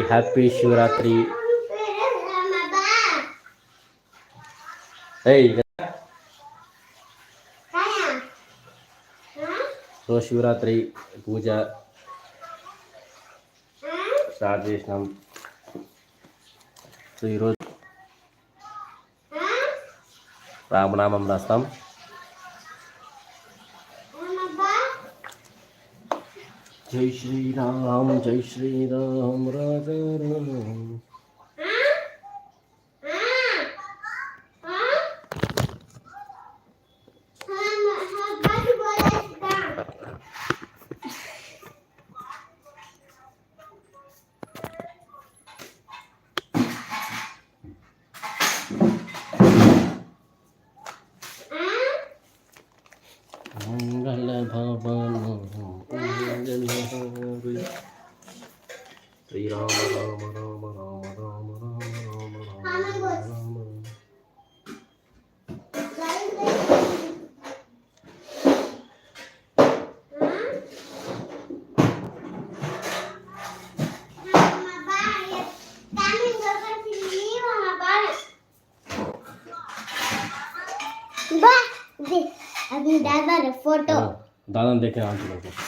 Happy Shivratri तो शिवरात्रि पूजा start तो रास्ता જય શ્રી રામ જય શ્રી રામ રાધા રામ দেখে আনতে পারব।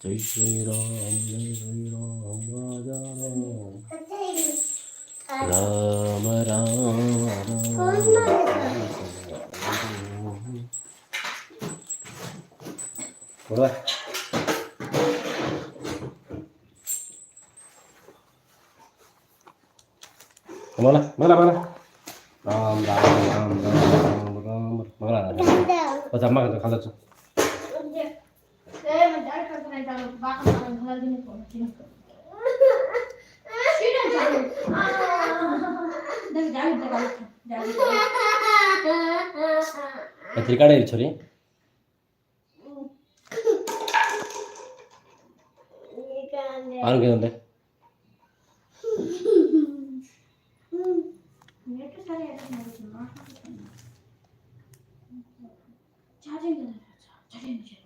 जय श्री राम जय श्री राम राजा राम राम राम बोलो बोला बोला बोला राम राम राम राम राम बोला राम बस अम्मा का खाला चल ben daarop wakker aan het huilen van kinderen. Schön und dann. Das ist gar nicht der Gleiche. ಎತ್ರಿ ಕಡೆ ಇರ್ಚರಿ ಆರೋಗ್ಯ ಒಂದೇ ಚಾರ್ಜಿಂಗ್ ಚಾರ್ಜಿಂಗ್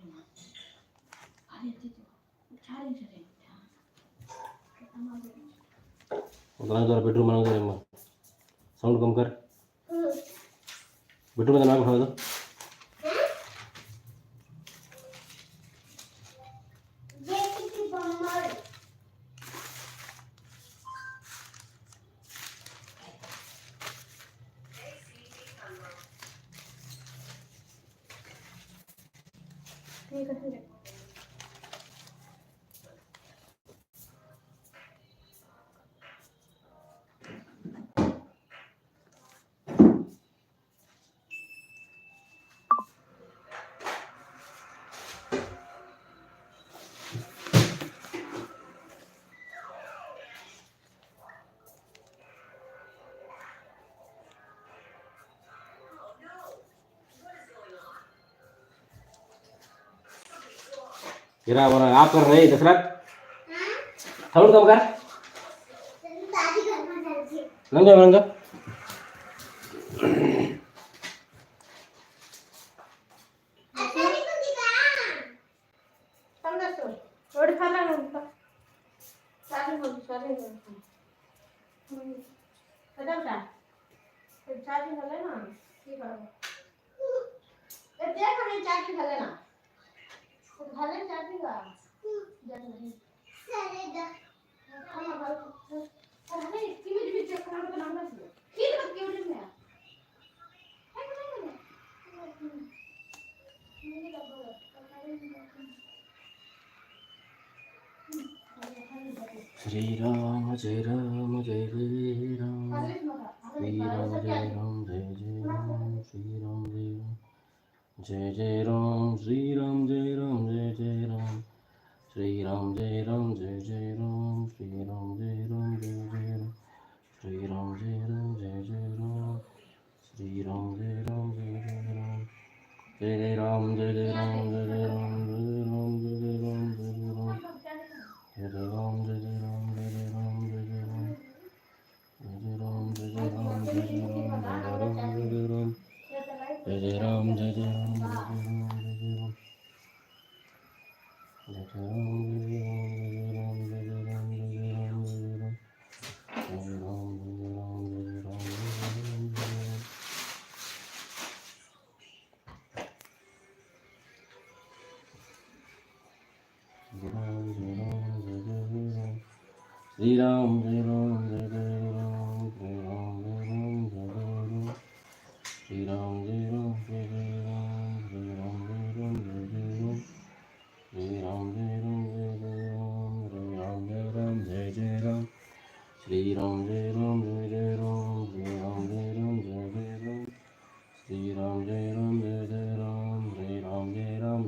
बेडरूम में साउंड कम कर बेडरूम में ना ठीक है गिरा बना आप कर रहे दशरथ? थोड़ा कब कर लंगा लंगा 드리랑 어제랑 어제랑 드리랑 제랑 제제랑 드리랑 제랑 제제랑 드리랑 제랑 제제랑 드리랑 제랑 제제랑 드리랑 제랑 제제랑 드리랑 제랑 제제랑 드리랑 제랑 제제랑 জয় জয় রাম জয় জয় রাম জয় জয় রাম জয় জয় রাম জয় জয় রাম জয় জয় রাম জয় জয় রাম জয় জয় রাম জয় জয় রাম জয় জয় রাম জয় রাম জয় জয় রাম জয় জয় রাম জয় জয় রাম জয় জয় রাম জয় জয় রাম জয় জয় রাম জয় জয় রাম জয় জয় রাম জয় জয় রাম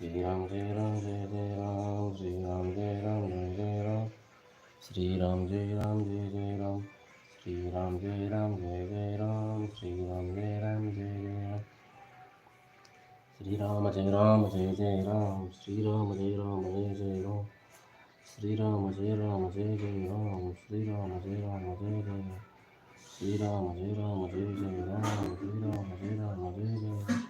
राम श्री राम जय राम जय जय राम श्री राम जय राम जय जय राम श्री राम जय राम जय जय राम श्री राम जय राम जय जय राम श्री राम जय राम जय जय राम श्री राम जय राम जय जय राम श्री राम जय राम जय जय राम श्री राम जय राम जय जय राम श्री राम जय राम जय जय राम श्री राम जय राम जय जय राम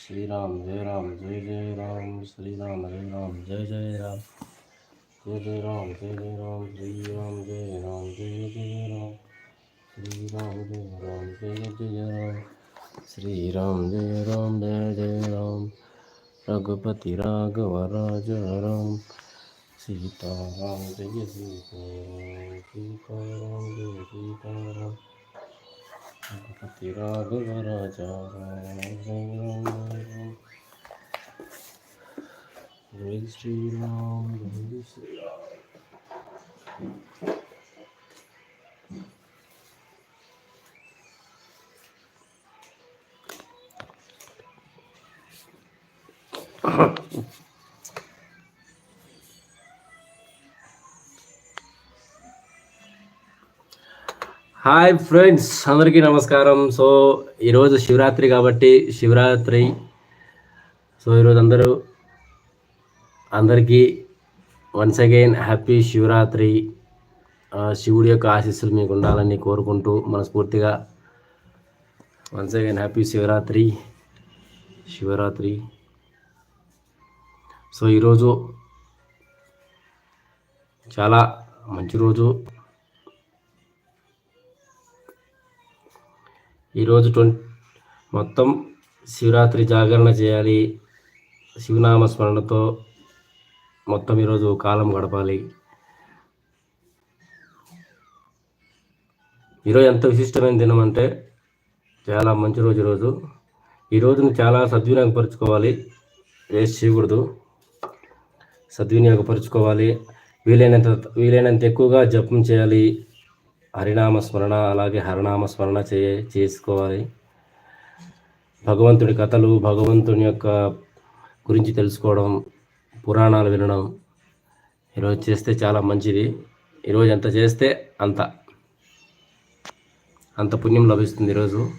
श्री राम जय राम, जय जय राम श्री राम जय राम, जय जय राम। जय जय राम, जय जय राम श्री राम जय राम, जय जय राम। श्री राम जय राम, जय जय राम। श्री राम जय राम, जय जय राम। रघुपति राघव राज राम। सीता राम जय सीता राम सीता राम जय सीता राम 네가 그러자 우리 스트리랑 우리 스트리랑 హాయ్ ఫ్రెండ్స్ అందరికీ నమస్కారం. సో ఈరోజు శివరాత్రి కాబట్టి శివరాత్రి. సో ఈరోజు అందరూ అందరికీ వన్స్ అగైన్ హ్యాపీ శివరాత్రి. శివుడి యొక్క ఆశీస్సులు మీకు ఉండాలని కోరుకుంటూ మనస్ఫూర్తిగా once again happy Shivaratri. Shivaratri. So ఈరోజు చాలా మంచి రోజు. ఈరోజు ట్వం మొత్తం శివరాత్రి జాగరణ చేయాలి. శివనామ స్మరణతో మొత్తం ఈరోజు కాలం గడపాలి. ఈరోజు ఎంత విశిష్టమైన దినం అంటే చాలా మంచి రోజు ఈరోజు. ఈ రోజును చాలా సద్వినియోగపరుచుకోవాలి. వేస్ట్ చేయకూడదు. సద్వినియోగపరుచుకోవాలి. వీలైనంత వీలైనంత ఎక్కువగా జపం చేయాలి. హరినామ స్మరణ అలాగే హరనామ స్మరణ చే చేసుకోవాలి. భగవంతుడి కథలు భగవంతుని యొక్క గురించి తెలుసుకోవడం పురాణాలు వినడం ఈరోజు చేస్తే చాలా మంచిది. ఈరోజు ఎంత చేస్తే అంత. అంత పుణ్యం లభిస్తుంది ఈరోజు.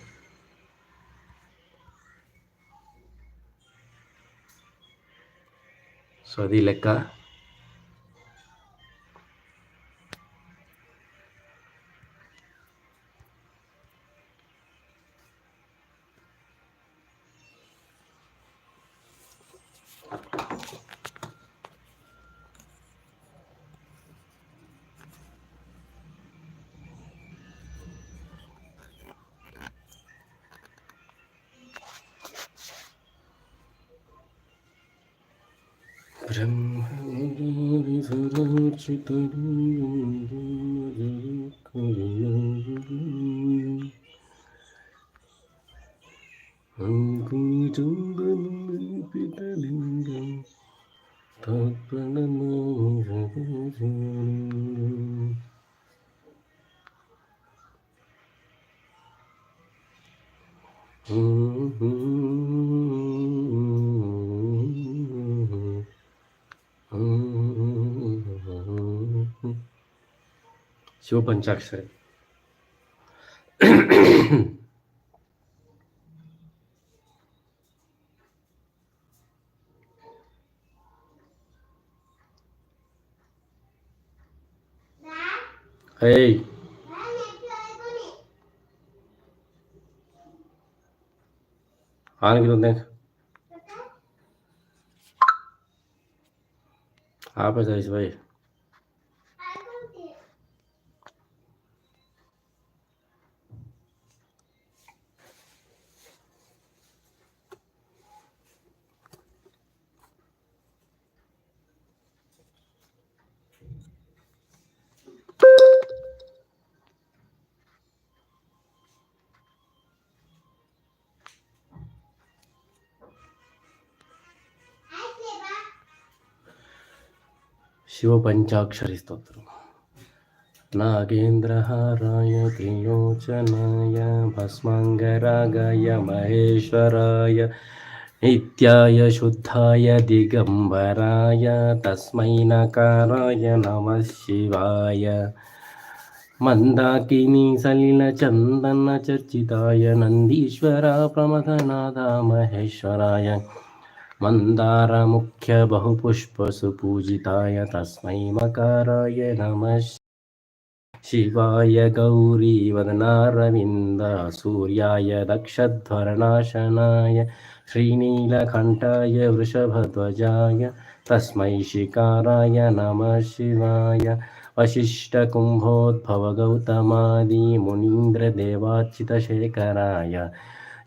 సో అది లెక్క. ब्रह्मचितरूप शिव पंचाक्षर है आने आप ऐसा इस भाई। शिवपञ्चाक्षरी स्तोत्रम् नागेन्द्रहाराय त्रिलोचनाय, भस्माङ्गरागाय, महेश्वराय, नित्याय शुद्धाय, दिगम्बराय, तस्मै नकाराय नमः शिवाय। मन्दाकिनी सलिलचन्दनचर्चिताय नन्दीश्वरा प्रमथनादा महेश्वराय। मन्दारमुख्यबहुपुष्पसुपूजिताय तस्मै मकाराय नमः। शिवाय गौरीवदनारविन्द सूर्याय दक्षध्वरनाशनाय श्रीनीलकण्ठाय वृषभध्वजाय तस्मै शिकाराय नमः शिवाय। वसिष्ठकुम्भोद्भवगौतमादिमुनीन्द्रदेवाच्युतशेखराय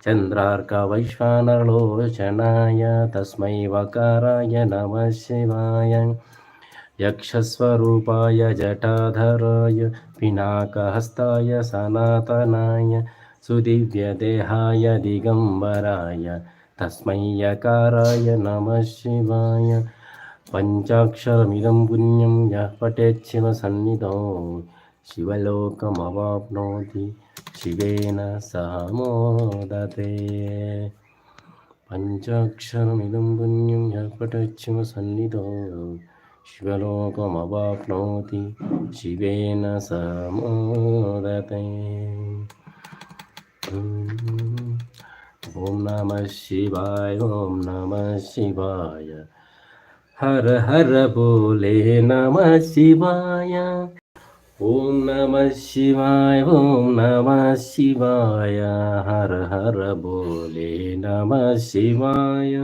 చంద్రార్కవైశ్వానరలోచనాయ తస్మై వకారాయ నమ శివాయ యక్షస్వరూపాయ జటాధరాయ పినాకహస్తాయ సనాతనాయ సుదివ్యదేహాయ దిగంబరాయ తస్మై యకారాయ నమ శివాయ పంచాక్షరమిదం పుణ్యం యః పఠేచ్ఛివ సన్నిధౌ శివలోకమవాప్నోతి శివేన సామోదతే. పంచాక్షరమిదం పుణ్యం యపటచ్చిమ సన్నిధో. శివలోకమవాప్నోతి శివేన సమోదతే. ఓం నమ శివాయ ఓం నమ శివాయ. హర హర బోలే నమ శివాయ. बोले नमः शिवाय ॐ नमः शिवाय हर हर बोले नमः शिवाय।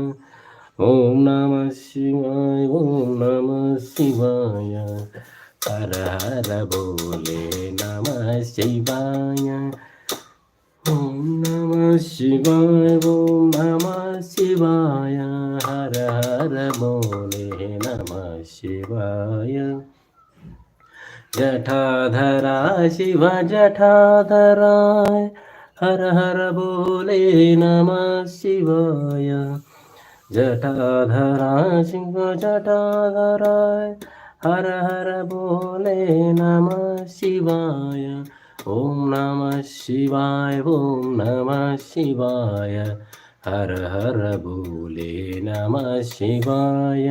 ॐ नमः शिवाय ॐ नमः शिवाय, हर हर बोले नमः शिवाय। ॐ नमः शिवाय ॐ नमः शिवाय, हर हर बोले नमः शिवाय। जठाधरा शिव जठाधराय हर हर बोले नमः शिवाय। जटाधरा शिव जटाधराय हर हर बोले नमः शिवाय। ॐ नमः शिवाय ॐ नमः शिवाय। हर हर बोले नमः शिवाय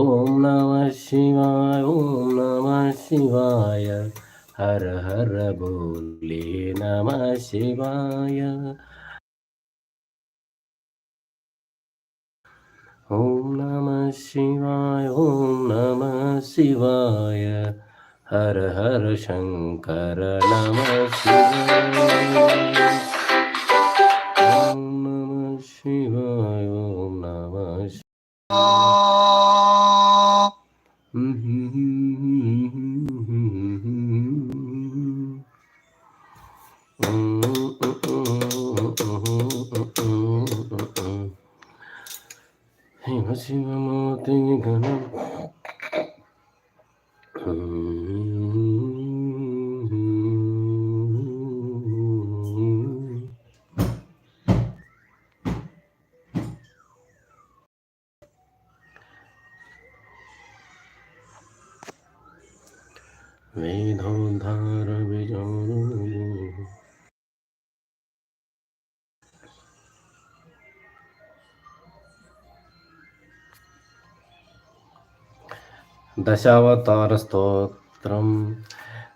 ഓം നമ ശിവായ ഓം നമ ശിവായ. ഹര ഹര ബോലേ നമ ശിവായ. ഓം നമ ശിവായ ഓം നമ ശിവായ. ഹര ഹര ശങ്കര നമ ശിവായ. ഓം നമ ശിവായ ഓം നമ 東山手ん。かな。दशावतारस्तोत्रम्।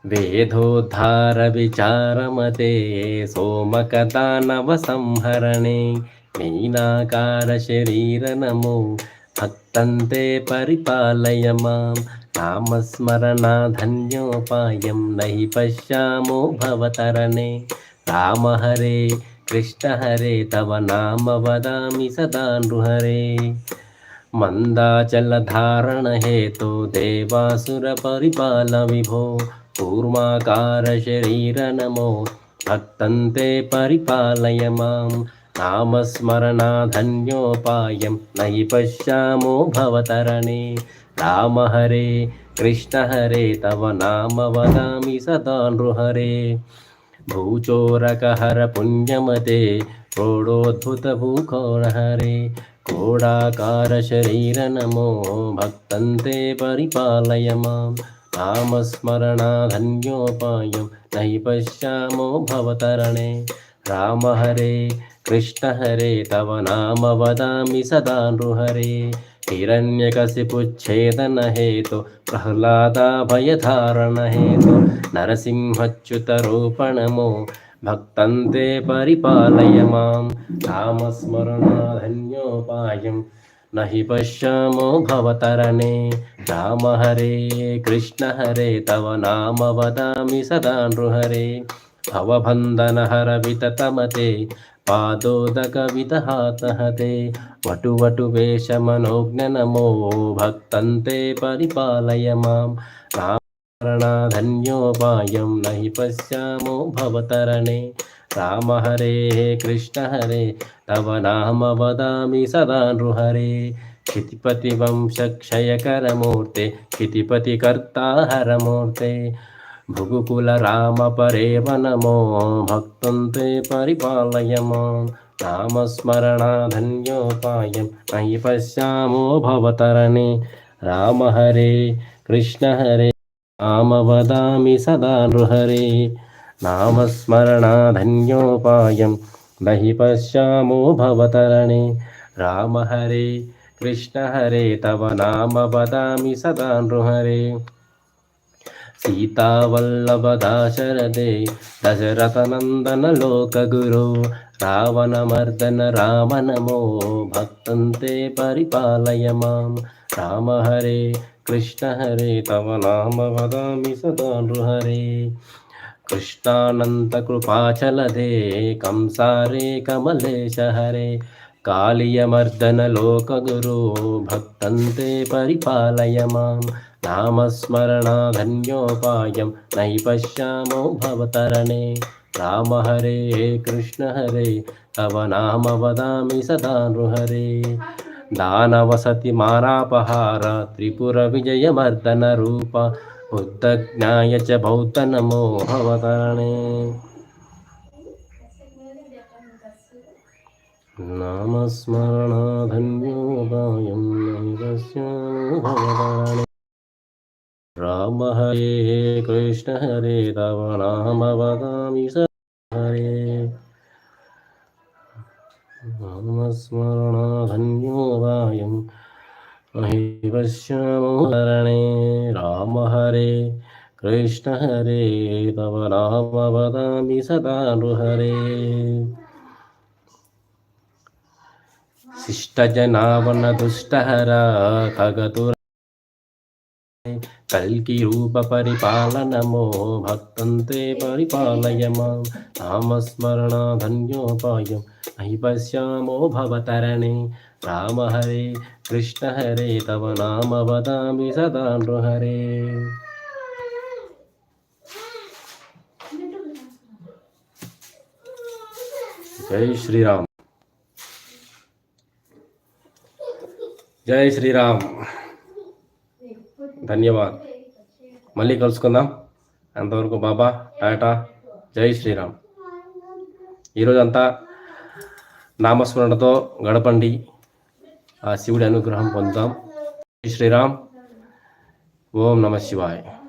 वेदोद्धारविचारमते सोमकदानवसंहरणे मीनाकारशरीरनमो भक्तन्ते परिपालय माँ। नामस्मरणाधन्योपायं न हि पश्यामो भवतरणे। राम हरे, कृष्ण हरे, तव नाम वदामि सदा नृहरे। मन्दाचलधारणहेतो देवासुरपरिपाल विभो कूर्माकारशरीरनमो भक्तन्ते परिपालय मां नामस्मरणाधन्योपायं न हि पश्यामो भवतरणे राम हरे कृष्ण हरे तव नाम वदामि सदा नृहरे भूचोरकहर पुण्यमते प्रोडोद्भुतभूखोरहरे कोडाकारशरीरनमो भक्तन्ते परिपालय मां नामस्मरणाधन्योपायं नहि पश्यामो भवतरणे राम हरे कृष्ण हरे तव नाम वदामि सदा नृहरे हिरण्यकशिपुच्छेदनहेतु प्रह्लादाभयधारणहेतु नरसिंहच्युतरूपणमो भक्तन्ते परिपालय माँ। नामस्मरणाधन्योपायं न हि पश्यामो भवतरणे। राम हरे कृष्ण हरे, तव नाम वदामि सदा नृहरे। भवबन्धनहर विततमते पादोदकवितहातहते वटु वटु वेशमनोज्ञनमो, भक्तन्ते परिपालय माँ। नामरणाधन्योपायं न हि पश्यामो भवतरणे राम हरे कृष्ण हरे तव नाम वदामि सदा नृहरे क्षितिपतिवंशक्षयकरमूर्ते क्षितिपतिकर्ता हरमूर्ते भृगुकुलरामपरेव नमो भक्तं ते परिपालय मां नामस्मरणाधन्योपायं न हि पश्यामो भवतरणे राम हरे कृष्ण हरे నామ వదామి సదా నృహరే నామస్మరణాధన్యోపాయం నహి పశ్యామో భవతరణే రామ హరే కృష్ణ హరే తవ నామ వదామి సదా నృహరే సీతావల్లభదాశరథే దశరథనందన లోకగురు రావణమర్దన రామ నమో భక్తంతే పరిపాలయ మాం రామ హరే कृष्ण हरे तव नाम वदामि सदा नृहरे। कृष्णानन्तकृपाचलदे कंसारे कमलेश हरे कालियमर्दनलोकगुरो भक्तन्ते परिपालय माँ। नामस्मरणाधन्योपायं नहि पश्यामो भवतरणे। राम हरे, कृष्ण हरे, तव नाम वदामि सदा नृहरे। दानवसति त्रिपुरविजयमर्दनरूप बुद्धज्ञाय च बौद्ध नमो भवतरणे नामस्मरणाधन्योपायं नहि पश्यामो भवतरणे राम हरे कृष्ण हरे तव नाम वदामि स नामस्मरणाधन्योपायं नहि पश्यामो हरणे राम हरे कृष्ण हरे तव नाम वदामि सदा नृहरे शिष्टजनावनदुष्टहरा खगतुर कल्किरूपपरिपालनमो भक्तन्ते परिपालय माँ नामस्मरणाधन्योपायं नहि पश्यामो भवतरणे। राम हरे, कृष्ण हरे, तव नाम वदामि सदा नृहरे। जय श्री राम जय श्री राम ధన్యవాద్. మళ్ళీ కలుసుకుందాం. అంతవరకు బాబా టాటా జై శ్రీరామ్. ఈరోజంతా నామస్మరణతో గడపండి. ఆ శివుడి అనుగ్రహం పొందుతాం. జై శ్రీరామ్. ఓం నమ శివాయ్.